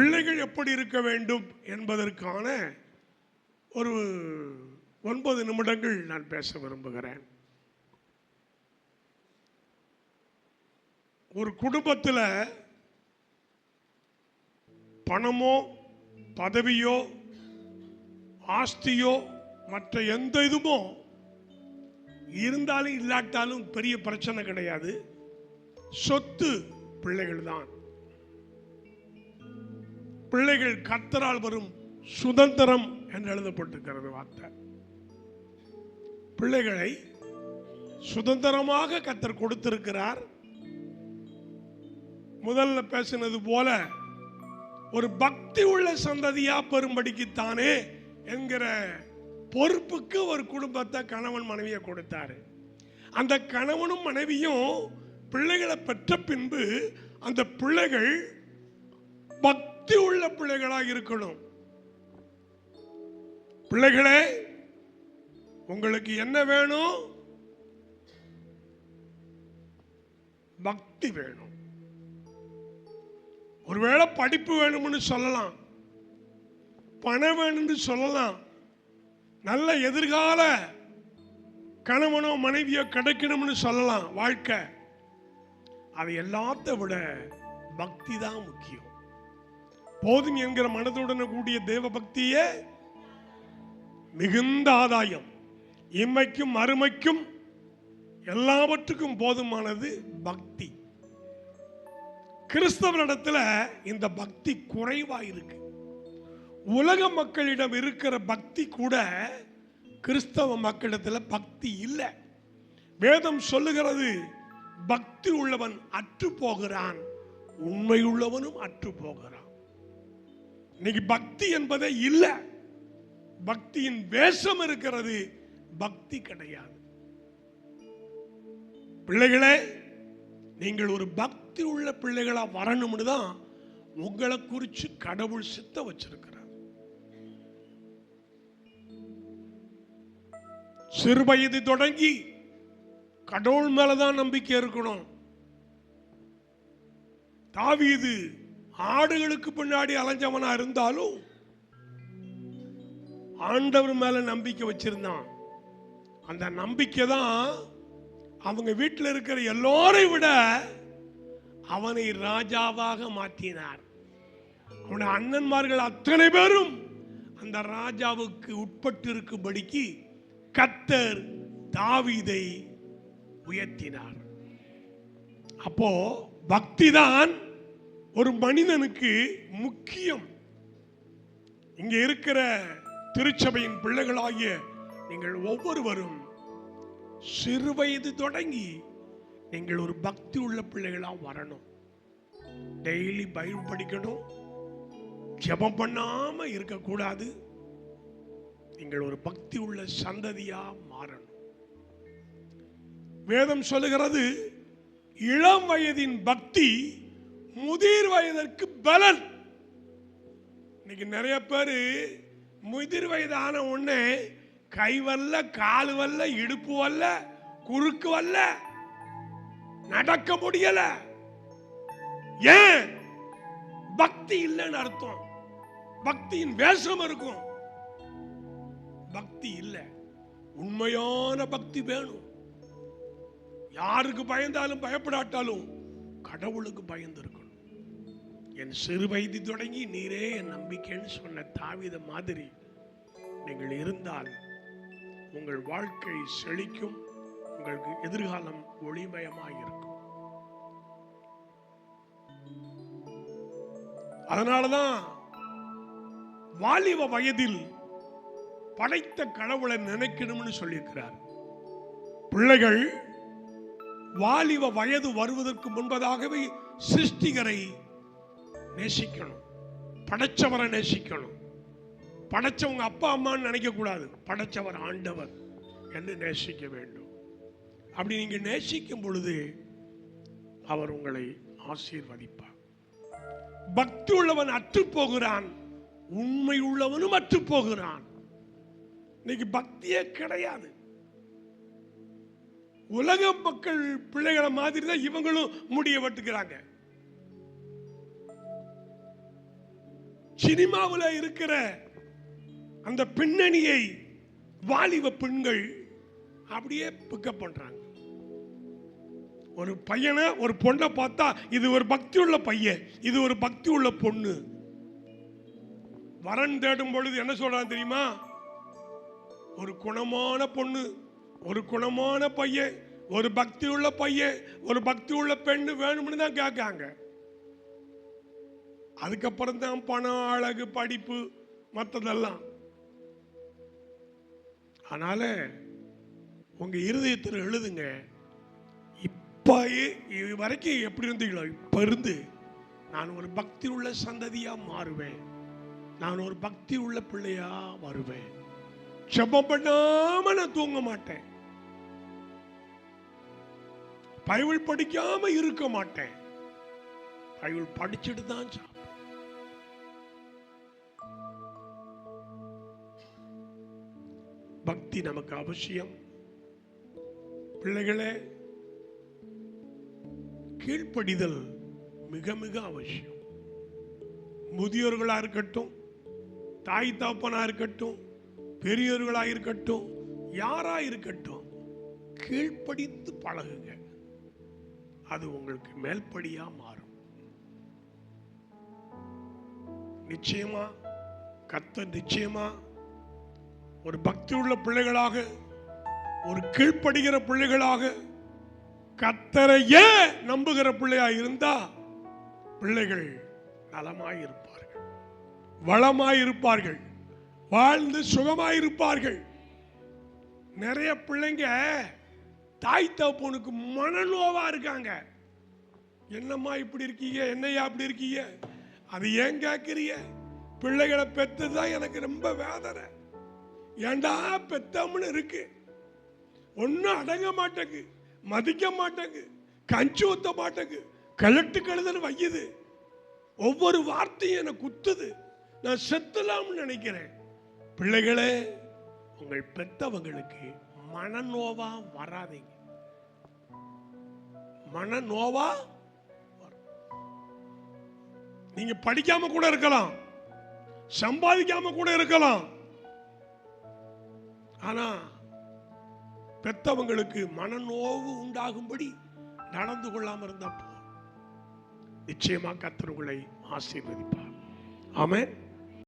பிள்ளைகள் எப்படி இருக்க வேண்டும் என்பதற்கான ஒரு ஒன்பது நிமிடங்கள் நான் பேச விரும்புகிறேன். ஒரு குடும்பத்தில் பணமோ பதவியோ ஆஸ்தியோ மற்ற எந்த இதுமோ இருந்தாலும் இல்லாட்டாலும் பெரிய பிரச்சனை கிடையாது. சொத்து பிள்ளைகள் தான் பிள்ளைகள் கத்தரால் வரும் சுதந்திரம் என்று எழுதப்பட்டிருக்கிறது வார்த்தை. பிள்ளைகளை சுதந்திரமாக கத்தர் கொடுத்திருக்கிறார். முதல்ல பேசினது போல ஒரு பக்தி உள்ள சந்ததியா பெரும்படிக்குத்தானே என்கிற பொறுப்புக்கு ஒரு குடும்பத்தை கணவன் மனைவியை கொடுத்தாரு. அந்த கணவனும் மனைவியும் பிள்ளைகளை பெற்ற பின்பு அந்த பிள்ளைகள் பக்தி உள்ள பிள்ளைகளாக இருக்கணும். பிள்ளைகளே உங்களுக்கு என்ன வேணும்? பக்தி வேணும். ஒருவேளை படிப்பு வேணும்னு சொல்லலாம். பணம் வேணும்னு சொல்லலாம். நல்ல எதிர்கால கணவனோ மனைவியோ கிடைக்கணும்னு சொல்லலாம் வாழ்க்கை. அது எல்லாத்த விட பக்தி தான் முக்கியம். போதும் என்கிற மனதுடன் கூடிய தேவ பக்தியே மிகுந்த ஆதாயம். இம்மைக்கும் அருமைக்கும் எல்லாவற்றுக்கும் போதுமானது பக்தி. கிறிஸ்தவனிடத்துல இந்த பக்தி குறைவா இருக்கு. உலக மக்களிடம் இருக்கிற பக்தி கூட கிறிஸ்தவ மக்களிடத்துல பக்தி இல்லை. வேதம் சொல்லுகிறது பக்தி உள்ளவன் அற்று போகிறான் உண்மையுள்ளவனும் அற்று போகிறான் இன்னைக்கு பக்தி என்பதே இல்லை. பக்தியின் வேஷம் இருக்கிறது பக்தி கிடையாது. பிள்ளைகளே நீங்கள் ஒரு பக்தி உள்ள பிள்ளைகளா வரணும்னு தான் உங்களை குறித்து கடவுள் சித்த வச்சிருக்கிறார். சிறு வயது தொடங்கி கடவுள் மேலதான் நம்பிக்கை இருக்கணும். தாவீது ஆடுகளுக்கு பின்னாடி அலைஞ்சவனா இருந்தாலும் ஆண்டவர் மேல நம்பிக்கை வச்சிருந்தான். அந்த நம்பிக்கை தான் அவங்க வீட்டில் இருக்கிற எல்லோரை விட அவனை ராஜாவாக மாற்றினார். அவனுடைய அண்ணன்மார்கள் அத்தனை பேரும் அந்த ராஜாவுக்கு உட்பட்டு இருக்கும்படிக்கு கத்தர் தாவிதை உயர்த்தினார். அப்போ பக்தி தான் ஒரு மனிதனுக்கு முக்கியம். இங்க இருக்கிற திருச்சபையின் பிள்ளைகளாகிய நீங்கள் ஒவ்வொருவரும் சிறு வயது தொடங்கி நீங்கள் ஒரு பக்தி உள்ள பிள்ளைகளா வரணும். டெய்லி பைபிள் படிக்கணும். ஜபம் பண்ணாம இருக்கக்கூடாது. நீங்கள் ஒரு பக்தி உள்ள சந்ததியா மாறணும். வேதம் சொல்லுகிறது இளம் வயதின் பக்தி முதிர் வயதிற்கு பலன். இன்னைக்கு நிறைய பேர் முதிர் வயதான உடனே கை வரல கால் வரல இடுப்பு வரல குறுக்கு வரல நடக்க முடியல. ஏன்? பக்தி இல்லைன்னு அர்த்தம். பக்தியின் வேஷம் இருக்கும். பக்தி இல்லை. உண்மையான பக்தி வேணும். யாருக்கு பயந்தாலும் பயப்படாட்டாலும் கடவுளுக்கு பயந்து இருக்கணும் என் சிறு வயது தொடங்கி நீரே என் நம்பிக்கைன்னு சொன்ன தாவித மாதிரி நீங்கள் இருந்தால் உங்கள் வாழ்க்கை செழிக்கும் உங்களுக்கு எதிர்காலம் ஒளிமயமாக இருக்கும் அதனாலதான் வாலிப வயதில் படைத்த கடவுளை நினைக்கணும்னு சொல்லியிருக்கிறார். பிள்ளைகள் வாலிப வயது வருவதற்கு முன்பதாகவே சிருஷ்டிகரை நேசிக்கணும். படைச்சவரை நேசிக்கணும். படைச்சவங்க அப்பா அம்மான்னு நினைக்கக்கூடாது. படைச்சவர் ஆண்டவர் என்று நேசிக்க வேண்டும். அப்படி நீங்கள் நேசிக்கும் பொழுது அவர் உங்களை ஆசீர்வதிப்பார். பக்தி உள்ளவன் அற்று போகிறான் உண்மை உள்ளவனும் அற்று போகிறான் இன்னைக்கு பக்தியே கிடையாது. உலக மக்கள் பிள்ளைகளை மாதிரி தான் இவங்களும் முடிய வெட்டுக்கிறாங்க சினிமாவில் இருக்கிற அந்த பின்னணியை வாலிப பெண்கள் அப்படியே பிக்கப் பண்றாங்க. ஒரு பையனை ஒரு பொண்ணை பார்த்தா இது ஒரு பக்தி உள்ள பையன் இது ஒரு பக்தி உள்ள பொண்ணு. வரன் தேடும் பொழுது என்ன சொல்றான் தெரியுமா? ஒரு குணமான பொண்ணு. ஒரு குணமான பையன் ஒரு பக்தி உள்ள பையன் ஒரு பக்தி உள்ள பெண்ணு வேணும்னு தான் கேட்காங்க. அதுக்கப்புறம் தான் பணம் அழகு படிப்பு மற்றதெல்லாம் அதனால உங்க இருதயத்தில் எழுதுங்க இப்ப இது வரைக்கும் எப்படி இருந்தீங்களோ இப்ப இருந்து நான் ஒரு பக்தி உள்ள சந்ததியா மாறுவேன். நான் ஒரு பக்தி உள்ள பிள்ளையா வருவேன். ஜெபம் நான் தூங்க மாட்டேன். பைபிள் படிக்காம இருக்க மாட்டேன். பைபிள் படிச்சுட்டு தான் சாப்பிடுவேன். பக்தி நமக்கு அவசியம். பிள்ளைகளே கீழ்ப்படிதல் மிக மிக அவசியம். முதியோர்களா இருக்கட்டும் தாய் தாப்பனா இருக்கட்டும் பெரியோர்களா இருக்கட்டும் யாரா இருக்கட்டும் கீழ்ப்படித்து பழகுங்க. அது உங்களுக்கு மேல்படியா மாறும். நிச்சயமா கத்த நிச்சயமா ஒரு பக்தி உள்ள பிள்ளைகளாக ஒரு கீழ்ப்படுகிற பிள்ளைகளாக கத்தரையே நம்புகிற பிள்ளையா இருந்தா பிள்ளைகள் நலமாய் இருப்பார்கள் வளமாய் இருப்பார்கள் வாழ்ந்து சுகமாய் இருப்பார்கள் நிறைய பிள்ளைங்க தாய் தகப்பனுக்கு மனநோவா இருக்காங்க. என்னம்மா இப்படி இருக்கீங்க? என்னையா அப்படி இருக்கீங்க? அது ஏன் கேட்குறீங்க பிள்ளைகளை பெத்ததுதான் எனக்கு ரொம்ப வேதனை. ஏண்டா பெத்தம்னு இருக்கு. ஒன்றும் அடங்க மாட்டேங்கு மதிக்க மாட்டேங்கு கஞ்சி ஊத்த மாட்டேங்கு கழட்டு கழுதுன்னு வையுது. ஒவ்வொரு வார்த்தையும் என்னை குத்துது. நான் செத்தலாம்னு நினைக்கிறேன். பிள்ளைகளே உங்கள் பெத்தவங்களுக்கு மனநோவா வராதீங்க. மனநோவா நீங்க படிக்காம கூட இருக்கலாம். சம்பாதிக்காம கூட இருக்கலாம். ஆனா பெத்தவங்களுக்கு மனநோவு உண்டாகும்படி நடந்து கொள்ளாம இருந்தா நிச்சயமா கர்த்தர் உங்களை ஆசீர்வதிப்பார். ஆமென்.